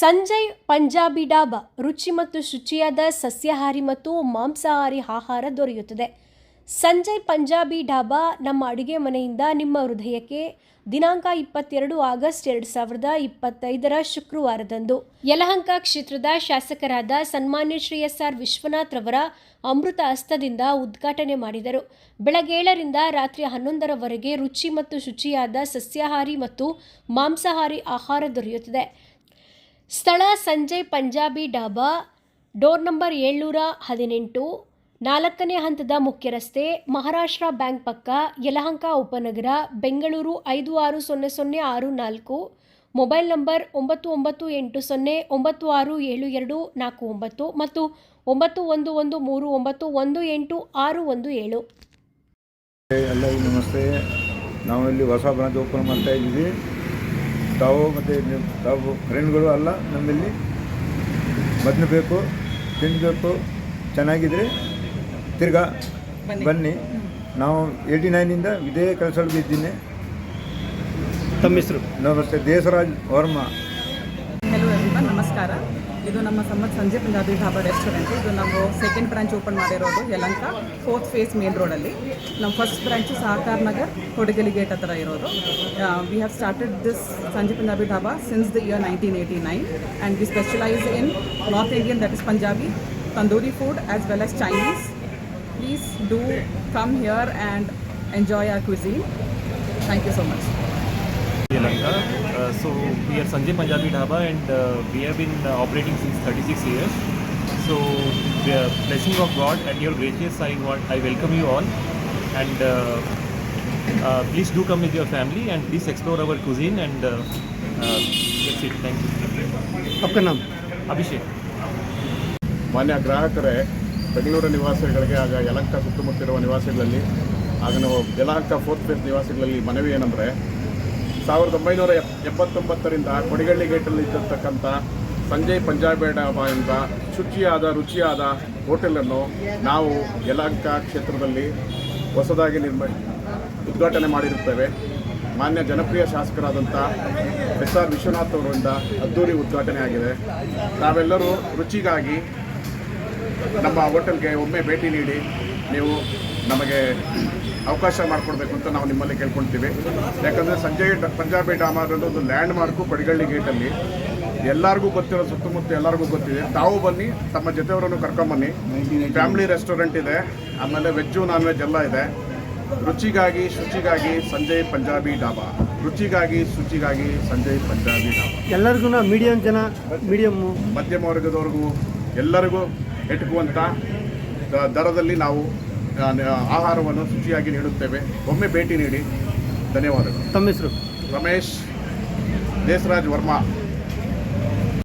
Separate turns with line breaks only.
ಸಂಜಯ್ ಪಂಜಾಬಿ ಡಾಬಾ, ರುಚಿ ಮತ್ತು ಶುಚಿಯಾದ ಸಸ್ಯಾಹಾರಿ ಮತ್ತು ಮಾಂಸಾಹಾರಿ ಆಹಾರ ದೊರೆಯುತ್ತದೆ. ಸಂಜಯ್ ಪಂಜಾಬಿ ಡಾಬಾ ನಮ್ಮ ಅಡುಗೆ ಮನೆಯಿಂದ ನಿಮ್ಮ ಹೃದಯಕ್ಕೆ ದಿನಾಂಕ ಇಪ್ಪತ್ತೆರಡು ಆಗಸ್ಟ್ ಎರಡು ಸಾವಿರದ ಇಪ್ಪತ್ತೈದರ ಶುಕ್ರವಾರದಂದು. ಯಲಹಂಕ ಕ್ಷೇತ್ರದ ಶಾಸಕರಾದ ಸನ್ಮಾನ್ಯ ಶ್ರೀ ಎಸ್ ಆರ್ ವಿಶ್ವನಾಥ್ ರವರ ಅಮೃತ ಹಸ್ತದಿಂದ ಉದ್ಘಾಟನೆ ಮಾಡಿದರು. ಬೆಳಗ್ಗೆ ಏಳರಿಂದ ರಾತ್ರಿ ಹನ್ನೊಂದರವರೆಗೆ ರುಚಿ ಮತ್ತು ಶುಚಿಯಾದ ಸಸ್ಯಾಹಾರಿ ಮತ್ತು ಮಾಂಸಾಹಾರಿ ಆಹಾರ ದೊರೆಯುತ್ತದೆ. ಸ್ಥಳ ಸಂಜಯ್ ಪಂಜಾಬಿ ಡಾಬಾ, ಡೋರ್ ನಂಬರ್ ಏಳ್ನೂರ ಹದಿನೆಂಟು, ನಾಲ್ಕನೇ ಹಂತದ ಮುಖ್ಯ ರಸ್ತೆ ಮಹಾರಾಷ್ಟ್ರ ಬ್ಯಾಂಕ್ ಪಕ್ಕ, ಯಲಹಂಕ ಉಪನಗರ, ಬೆಂಗಳೂರು ಐದು ಆರು ಸೊನ್ನೆ ಸೊನ್ನೆ ಆರು ನಾಲ್ಕು, ಮೊಬೈಲ್ ನಂಬರ್ ಒಂಬತ್ತು ಒಂಬತ್ತು ಎಂಟು ಸೊನ್ನೆ ಒಂಬತ್ತು ಆರು ಏಳು ಎರಡು ನಾಲ್ಕು ಒಂಬತ್ತು ಮತ್ತು ಒಂಬತ್ತು ಒಂದು ಒಂದು ಮೂರು ಒಂಬತ್ತು ಒಂದು ಎಂಟು ಆರು ಒಂದು ಏಳು.
ಎಲ್ಲರಿಗೂ ನಮಸ್ತೆ. ಇಲ್ಲಿ ಹೊಸ ಬ್ರಾಂಚ್ ಓಪನ್ ಮಾಡ್ತಾ ಇದ್ದೀವಿ. ತಾವು ಮತ್ತು ನೀವು ತಾವು ಫ್ರೆಂಡ್ಗಳು ಅಲ್ಲ ನಮ್ಮಲ್ಲಿ ಬದಲು ತಿನ್ನಬೇಕು ಚೆನ್ನಾಗಿದ್ರೆ ತಿರ್ಗಾ ಬನ್ನಿ. ನಾವು ಏಯ್ಟಿ ನೈನಿಂದ ಇದೇ ಕೆಲಸದಲ್ಲಿ ಇದ್ದೀನಿ.
ತಮ್ಮ ಹೆಸರು?
ನಮಸ್ತೆ ದೇಸರಾಜ್ ವರ್ಮಾ.
ಹಲೋ ನಮಸ್ಕಾರ. ಇದು ನಮ್ಮ ಸಮ್ಮತ್ ಸಂಜೆ ಪಂಜಾಬಿ ಢಾಬಾ ರೆಸ್ಟೋರೆಂಟ್ ಇದು ನಾವು ಸೆಕೆಂಡ್ ಬ್ರಾಂಚ್ ಓಪನ್ ಮಾಡಿರೋದು ಯಲಂಕ ಫೋರ್ತ್ ಫೇಸ್ ಮೇನ್ ರೋಡಲ್ಲಿ ನಮ್ಮ ಫಸ್ಟ್ ಬ್ರಾಂಚು ಸಹಕಾರ್ ನಗರ್, ಕೊಡಗಲಿ ಗೇಟ್ ಹತ್ರ ಇರೋದು. We have started this Sanjay Punjabi dhaba since the year nineteen eighty nine and we specialise in north Indian that is Punjabi tandoori food as well as Chinese please do come here and enjoy our cuisine thank you
so much so we are Sanjay Punjabi Dhaba and uh, we have been uh, operating since 36 years. So the blessing of God and your gracious, I want I welcome you all and uh, uh, please do come with your family and please explore our cuisine and uh, uh, that's it. Thank you.
आपका नाम
Abhishek.
ಮಾನ್ಯ ಗ್ರಾಹಕರೇ ಬೆಂಗಳೂರು ನಿವಾಸಿಗಳಿಗೆ ಆಗ ಯಲಂಕ ಸುತ್ತಮುತ್ತಿರುವ ನಿವಾಸಿಗಳಲ್ಲಿ ಆಗ ನಾವು Yelahanka fourth face ನಿವಾಸಿಗಳಲ್ಲಿ ಮನವಿ ಏನಂದರೆ ಸಾವಿರದ ಒಂಬೈನೂರ ಎಪ್ ಎಪ್ಪತ್ತೊಂಬತ್ತರಿಂದ ಕೊಡಿಗಳ್ಳಿ ಗೇಟಲ್ಲಿ ಇದ್ದಿರ್ತಕ್ಕಂಥ ಸಂಜಯ್ ಎಂಬ ಶುಚಿಯಾದ, ರುಚಿಯಾದ ಹೋಟೆಲನ್ನು ನಾವು ಯಲಹಂಕ ಕ್ಷೇತ್ರದಲ್ಲಿ ಹೊಸದಾಗಿ ನಿರ್ಮ, ಉದ್ಘಾಟನೆ ಮಾಡಿರುತ್ತೇವೆ. ಮಾನ್ಯ ಜನಪ್ರಿಯ ಶಾಸಕರಾದಂಥ ಎಸ್ ಆರ್ ವಿಶ್ವನಾಥ್ ಅವರಿಂದ ಅದ್ದೂರಿ ಉದ್ಘಾಟನೆ ಆಗಿದೆ. ನಾವೆಲ್ಲರೂ ರುಚಿಗಾಗಿ ನಮ್ಮ ಹೋಟೆಲ್ಗೆ ಒಮ್ಮೆ ಭೇಟಿ ನೀಡಿ ನೀವು ನಮಗೆ ಅವಕಾಶ ಮಾಡಿಕೊಡ್ಬೇಕು ಅಂತ ನಾವು ನಿಮ್ಮಲ್ಲಿ ಕೇಳ್ಕೊಳ್ತೀವಿ. ಯಾಕಂದರೆ ಸಂಜಯ್ ಡ- ಪಂಜಾಬಿ ಡಾಮಾ ಅನ್ನೋದು ಒಂದು ಲ್ಯಾಂಡ್ ಮಾರ್ಕು ಪಡಿಗಳ್ಳಿ ಗೇಟಲ್ಲಿ ಎಲ್ಲರಿಗೂ ಗೊತ್ತಿರೋ ಸುತ್ತಮುತ್ತ ಎಲ್ಲರಿಗೂ ಗೊತ್ತಿದೆ. ತಾವು ಬನ್ನಿ ತಮ್ಮ ಜೊತೆಯವರನ್ನು ಕರ್ಕೊಂಬನ್ನಿ. ಫ್ಯಾಮಿಲಿ ರೆಸ್ಟೋರೆಂಟ್ ಇದೆ ಆಮೇಲೆ ವೆಜ್ಜು ನಾನ್ ವೆಜ್ ಎಲ್ಲ ಇದೆ. ರುಚಿಗಾಗಿ ಶುಚಿಗಾಗಿ ಸಂಜಯ್ ಪಂಜಾಬಿ ಡಾಬಾ. ರುಚಿಗಾಗಿ ಶುಚಿಗಾಗಿ ಸಂಜಯ್ ಪಂಜಾಬಿ ಡಾಬಾ.
ಎಲ್ಲರಿಗೂ ಮೀಡಿಯಂ ಜನ ಮೀಡಿಯಮ್ಮು
ಮಧ್ಯಮ ವರ್ಗದವ್ರಿಗೂ ಎಲ್ಲರಿಗೂ ಎಟುಕುವಂಥ ದರದಲ್ಲಿ ನಾವು ಆಹಾರವನ್ನು ಶುಚಿಯಾಗಿ ನೀಡುತ್ತೇವೆ. ಒಮ್ಮೆ ಭೇಟಿ ನೀಡಿ. ಧನ್ಯವಾದಗಳು.
ತಮ್ಮ ಹೆಸರು?
ರಮೇಶ್ ದೇಸರಾಜ್ ವರ್ಮಾ.